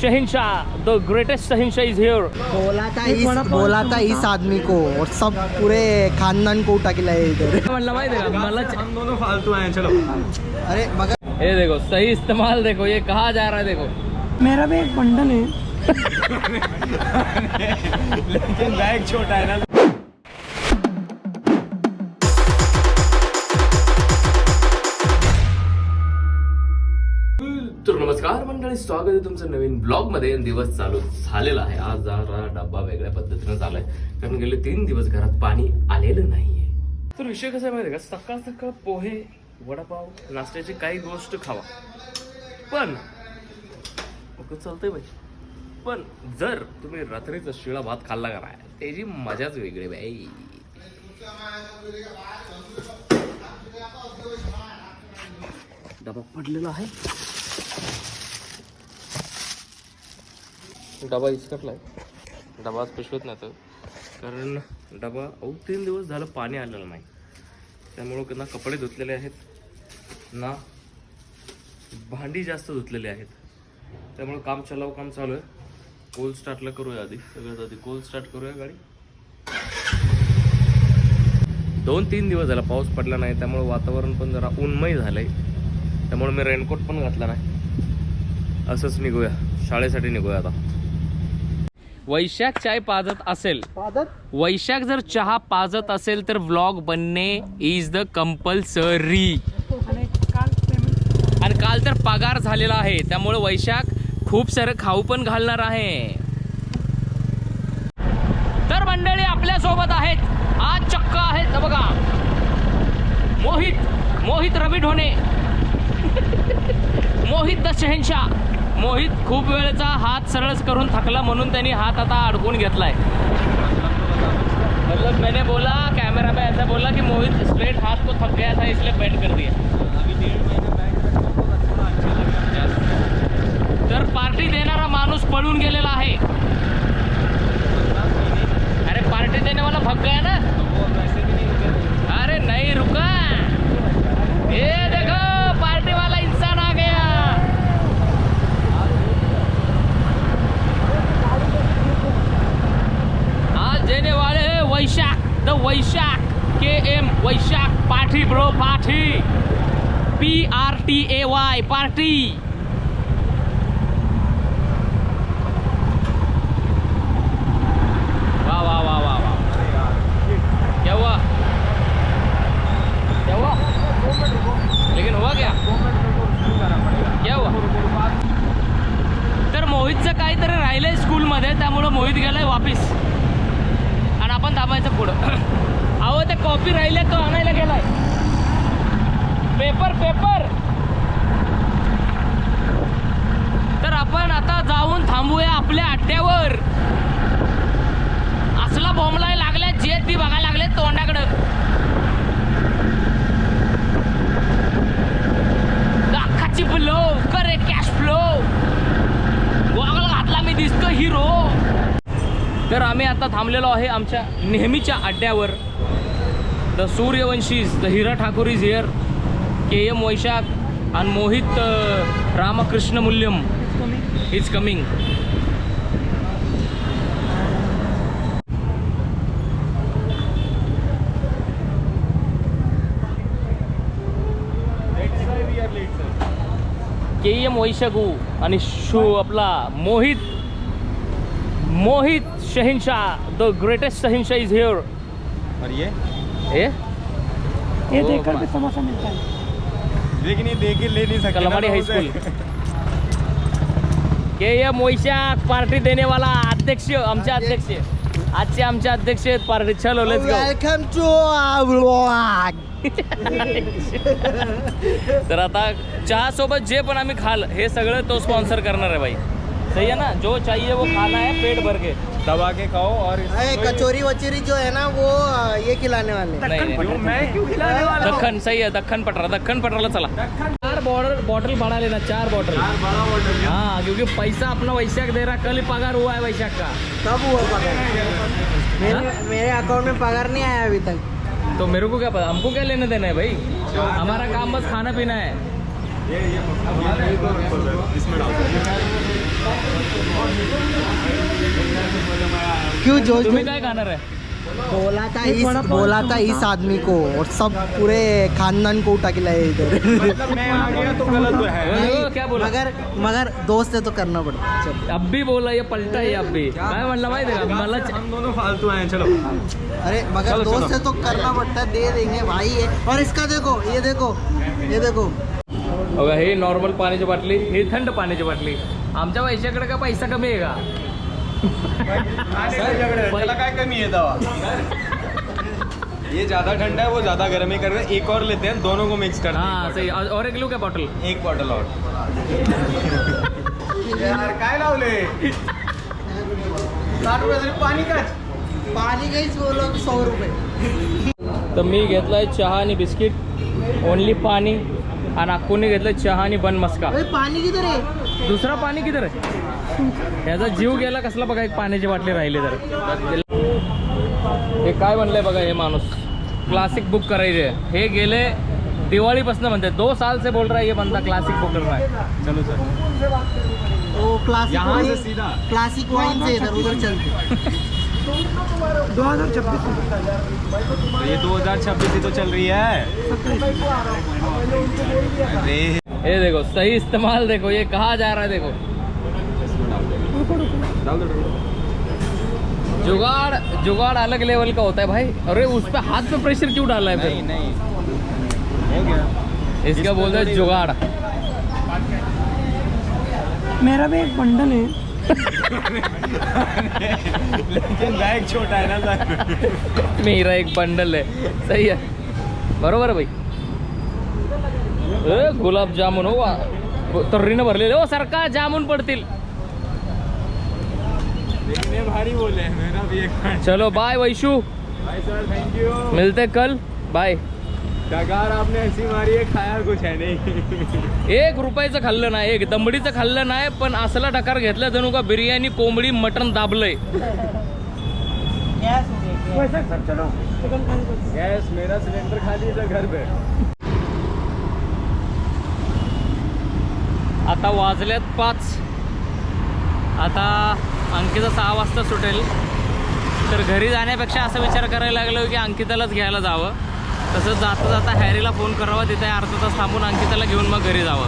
Shahenshah the greatest Shahenshah is here बोला था इस बोला था इस आदमी को और सब पूरे खानदान को उठा के लाए इधर। मतलब भाई देखो मतलब हम दोनों फालतू हैं चलो। अरे मगर ये देखो सही इस्तेमाल देखो ये कहा जा रहा है देखो। मेरा भी एक बंडल है। लेकिन बैग छोटा है ना। नमस्कार स्वागत आहे तुमचं नवीन ब्लॉगमध्ये दिवस चालू झालेला आहे. आज जरा डब्बा वेगळ्या पद्धतीनं झालाय. कारण गेले तीन दिवस घरात पाणी आलेलं नाहीये. तर विषय कसा आहे माहिती आहे का? सकाळ सकाळ पोहे वडापाव नाश्त्याची काही गोष्ट खावा. पण ओके चालतंय बाई. पण जर तुम्ही रात्रीचा शिळा भात खाल्ला का नाही त्याची मजाच वेगळी बाई. डबा पडलेला आहे. डबा इसकटलाय. डबा आज पिशवत नाही तर कारण डबा अहो तीन दिवस झालं पाणी आलेलं नाही. त्यामुळं ना कपडे धुतलेले आहेत ना भांडी जास्त धुतलेली आहेत. त्यामुळं काम चलाव काम चालू आहे. कोल स्टार्टला करूया आधी सगळ्यात आधी कोल स्टार्ट करूया गाडी. दोन तीन दिवस झाला पाऊस पडला नाही त्यामुळं वातावरण पण जरा उन्मय झालंय. त्यामुळे मी रेनकोट पण घातला नाही. असंच निघूया शाळेसाठी निघूया आता. वैशाख चाय पाजत असेल. वैशाख जर चहा पाजत असेल तर व्लॉग बनणे इज द कंपल्सरी आणि काल पेमेंट आणि काल तर पगार झालेला आहे. त्यामुळे वैशाख खूप सारं खाऊ पण घालणार आहे. तर मंडळी आपल्यासोबत आहेत. आज चक्क आहेत. बघा. मोहित मोहित रवी ढोणे. मोहित द शहनशाह मोहित खूप वेळेचा हात सरळच करून थकला म्हणून त्यांनी हात आता अडकून घेतलाय. मतलब मैंने बोला कैमरा पे ऐसा बोला कि मोहित स्ट्रेट हाथ को थक गया था इसलिए बैंड कर दिया. तर पार्टी देणारा माणूस पळून गेलेला आहे अरे पार्टी देने वाला भग गया ना तो वो वैसे भी नहीं रुके अरे नहीं रुका ये देखो पार्टी वाला इंसान आ गया आज देने वाले हैं Vaishakh the Vaishakh K M Vaishakh पाठी ब्रो पाठी. P R T A Y party. वाह वाह वाह वाह वाह क्या हुआ लेकिन हुआ क्या? क्या तर मोहितचं काहीतरी राहिलंय स्कूलमध्ये त्यामुळं मोहित गेलाय वापिस. आणि आपण थांबायचं पुढं. अहो ते कॉपी राहिले तो आणायला गेलाय. पेपर पेपर तर आपण आता जाऊन थांबूया आपल्या अड्ड्यावर. असला बोंबलाय लागल्या जे ती बघायला लागले तोंडाकडं. लाखाची फ्लो करे कॅश फ्लो वागला घातला मी दिसतो हिरो तर आम्ही आता थांबलेलो आहे आमच्या नेहमीच्या अड्ड्यावर. The Suryavanshis the Hira Thakur is here K M Vaishakh आणि Mohit Ramakrishna Mulyam is coming K M वैशाखू आणि शो आपला Mohit Mohit Shahenshah the greatest Shahenshah is here और ये? ए ये ओ देखकर भी समोसा मिलता है। लेकिन ये देख के ले नहीं सकते कलमाडी हाई उसे। School K M Vaishakh party देने वाला अध्यक्ष आमचे अध्यक्ष। आजचे आमचे अध्यक्ष आहेत पार्टी। चलो let's go welcome to blog तर आता चहा सोबत जे पण आम्ही खाल हे सगळं तो स्पॉन्सर करणार आहे भाई. सही है ना? जो चाहिए वो खाना है पेट भर के। दबा के खाओ और कचोरी वचोरी जो है ना वो ये खिलाने वाले नाही नाही. क्यों मैं क्यों खिलाने वाला? हूँ? दख्खन सही है दखन पटरा दखन पटरा चला। चार बॉर्डर बॉटल बढ़ा लेना चार बॉटल हाँ क्योंकि पैसा अपना वैशाख दे रहा कल ही पगार हुआ है वैशाख का। कब हुआ पगार। मेरे मेरे अकाउंट में पगार नहीं आया अभी तक। तो मेरे को क्या पता? हमको क्या लेने देना है भाई? हमारा काम बस खाना पीना है। ये ये इसमें क्यों जोश तुम्ही काय खाणार आहे बोला था इस बोला था इस आदमी को और सब पूरे खानदान को उठा के लाए इधर। क्या बोला? मगर मगर दोस्त है तो करना पड़ता अब भी बोला ये पलटा है अब भी। का हम दोनों फालतू हैं चलो। अरे मगर दोस्त है तो करना पड़ता है दे देंगे भाई है। और इसका देखो ये देखो ये देखो। बघा ही नॉर्मल पाण्याची बाटली ही थंड पाण्याची बाटली. आमच्या पैशाकडे का पैसा कमी आहे का? त्याला काय कमी आहे दवा ये ज्यादा ठंडा है वो ज्यादा गर्म ही कर रहे हैं एक और लेते हैं दोनों को मिक्स कर हा सही. और एक लू क्या बॉटल एक बॉटल और. यार काय लावले? साठ रुपये पाणी का पानी का ही बोलो सौ रुपये. तर मी घेतलाय चहा आणि बिस्किट. ओनली पाणी. आणि अक्कूने घेतलं चहा आणि बन मस्का. पानी किधर है दुसरा पाणी किती रे? याचा जीव गेला कसला बघा एक पाण्याची बाटली राहिली तर. हे काय म्हणलंय बघा हे माणूस? क्लासिक बुक करायचे. हे गेले दिवाळीपासून म्हणते. दो साल से बोल रहा है ये बंदा क्लासिक बुक कर रहा है. चलो सर वो क्लासिक यहाँ से वाइन सीधा. क्लासिक वाइन से इधर उधर चलते. दो हज़ार छब्बीस तो ये 2026 ही तो चल रही है। अरे ये देखो सही इस्तेमाल देखो ये कहा जा रहा है देखो। जुगाड़ जुगाड़ अलग लेवल का होता है भाई। अरे उस पर हाथ पे प्रेशर क्यों डाला है नहीं नहीं। इसका बोलते हैं जुगाड़। मेरा भी एक बंडल है। लेकिन बैग छोटा है ना सर। मेरा एक बंडल है। सही है। बरोबर भाई। ए गुलाब जामुन हो वा. तर्रीनं भरलेले हो सरका जामुन पडतील। भारी बोले मेरा भी एक चलो बाय वैशू। भाई सर थैंक यू मिलते कल। बाय डकार आपने ऐसी मारी है खाया कुछ है नहीं. एक रुपयाचं खाल्लं नाही एक दमडीचं खाल्लं नाही पण असला डकार घेतला जणू का बिर्याणी कोंबडी मटण दाबलंय. गैस मेरा सिलेंडर खाली घर पे। आता वाजल्यात पाच. आता अंकिता सहा वाजता सुटेल. तर घरी जाण्यापेक्षा असा विचार करायला लागलो की अंकितालाच घ्यायला जावं. तसंच जाता जाता हॅरीला फोन करावा तिथे अर्धा तास थांबून अंकिताला घेऊन मग घरी जावं.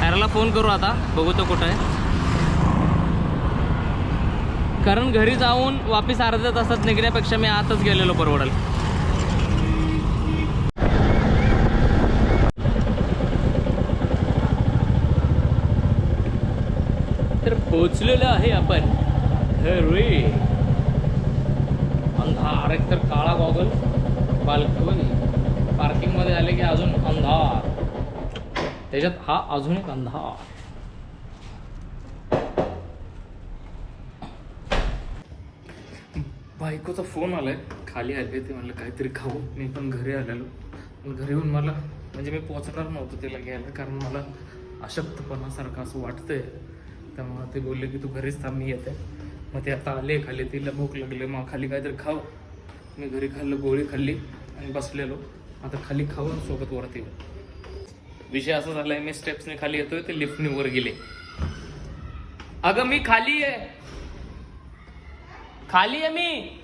हॅरीला फोन करू आता बघू तो कुठं आहे. कारण घरी जाऊन वापिस अर्ध्या तासात निघण्यापेक्षा मी आतच गेलेलो परवडेल. तर पोचलेलो आहे आपण. अंधार एक तर काळा गॉगल. बाल्कनी पार्किंगमध्ये आले की अजून अंधार. त्याच्यात हा अजून एक अंधार. बायकोचा फोन आलाय. खाली आले ते म्हणलं काहीतरी खाऊ मी पण घरी आलेलो. मग घरी येऊन मला म्हणजे मी पोचणार नव्हतं तिला घ्यायला. कारण मला अशक्तपणासारखं असं वाटतंय. त्यामुळे ते बोलले की तू घरीच थांब मी येते. मग ते आता आले खाली. तिला भूक लागले. मग खाली काहीतरी खाऊ. मी घरी खाल्लं गोळी खाल्ली. आणि बसलेलो. आता खाली खाऊन सोबत वरती विषय असा झालाय मी स्टेप्सने खाली येतोय ते लिफ्टने वर गेले. अगं मी खाली आहे. खाली आहे मी.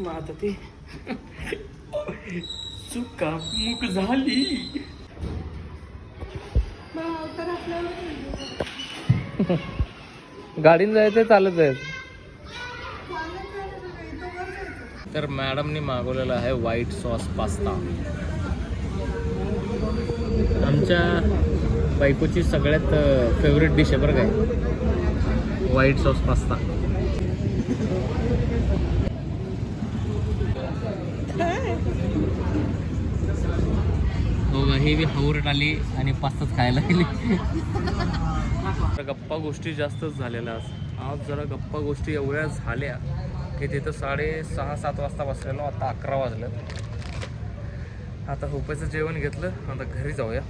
मग आता ते चुका मुक झाली. गाडीने जायचं चालत जायचं तर मॅडमनी मागवलेला आहे व्हाईट सॉस पास्ता आमच्या बायकोची सगळ्यात फेवरेट डिश आहे बरं काय व्हाईट सॉस पास्ता हो ही बी हौरट आली आणि पास्ताच खायला गेली गप्पा गोष्टी जास्तच झालेल्या आज. जरा गप्पा गोष्टी एवढ्या झाल्या की तिथं साडे सहा सात वाजता बसलेलो आता अकरा वाजलं आता होप्याचं जेवण घेतलं आता घरी जाऊया.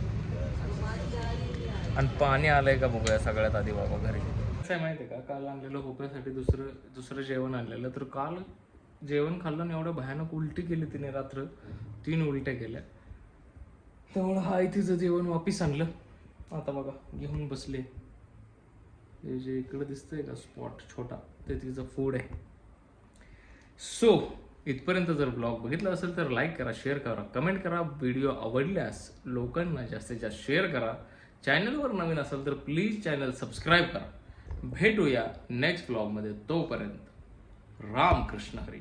आणि पाणी आलंय का बघूया सगळ्यात आधी बाबा घरी. कसं आहे माहिती आहे का? काल आणलेलं होप्यासाठी दुसरं दुसरं जेवण आणलेलं. तर काल जेवण खाल्लं आणि एवढं भयानक उलटी केली तिने रात्र. तीन उलट्या केल्या. त्यामुळं हाय तिचं जेवण वापिस आणलं. आता बघा घेऊन बसले. हे जे इकडं दिसतंय का स्पॉट छोटा ते तिचं फूड आहे. सो इथपर्यंत जर ब्लॉग बघितला असेल तर लाईक करा शेअर करा कमेंट करा. व्हिडिओ आवडल्यास लोकांना जास्तीत जास्त शेअर करा. चॅनलवर नवीन असेल तर प्लीज चॅनल सबस्क्राईब करा. भेटूया नेक्स्ट ब्लॉगमध्ये तोपर्यंत. राम कृष्ण हरी.